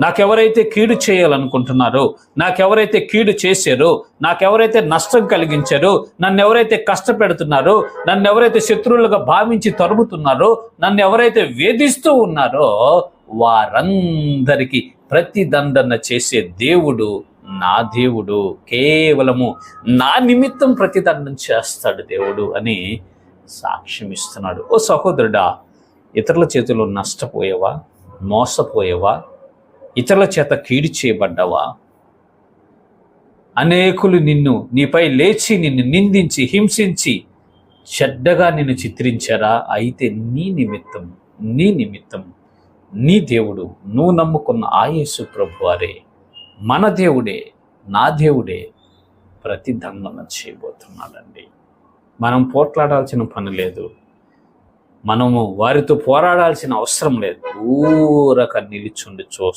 నాకెవరైతే కీడు చేయాలనుకుంటున్నారో నాకెవరైతే కీడు చేశారో నాకెవరైతే నష్టం కలిగించారో నన్ను ఎవరైతే కష్టపెడుతున్నారో నన్ను ఎవరైతే శత్రువులుగా భావించి తరుముతున్నారో నన్ను ఎవరైతే వేధిస్తూ ఉన్నారో వారందరికీ ప్రతిదండన చేసే దేవుడు నా దేవుడు. కేవలము నా నిమిత్తం ప్రతిదండం చేస్తాడు దేవుడు అని సాక్ష్యం ఇస్తున్నాడు. ఓ సహోదరుడా ఇతరుల చేతిలో నష్టపోయేవా మోసపోయేవా? ఇతరుల చేత కీడు చేయబడ్డావా? అనేకులు నిన్ను నీపై లేచి నిన్ను నిందించి హింసించి చెడ్డగా నిన్ను చిత్రించారా? అయితే నీ నిమిత్తం నీ నిమిత్తం నీ దేవుడు నువ్వు నమ్ముకున్న ఆయేసు ప్రభువారే మన దేవుడే నా దేవుడే ప్రతిదండన చేయబోతున్నాడండి. మనం పోట్లాడాల్సిన పని లేదు. మనము వారితో పోరాడాల్సిన అవసరం లేదు. దూరక నిలిచుండి చూస్తాం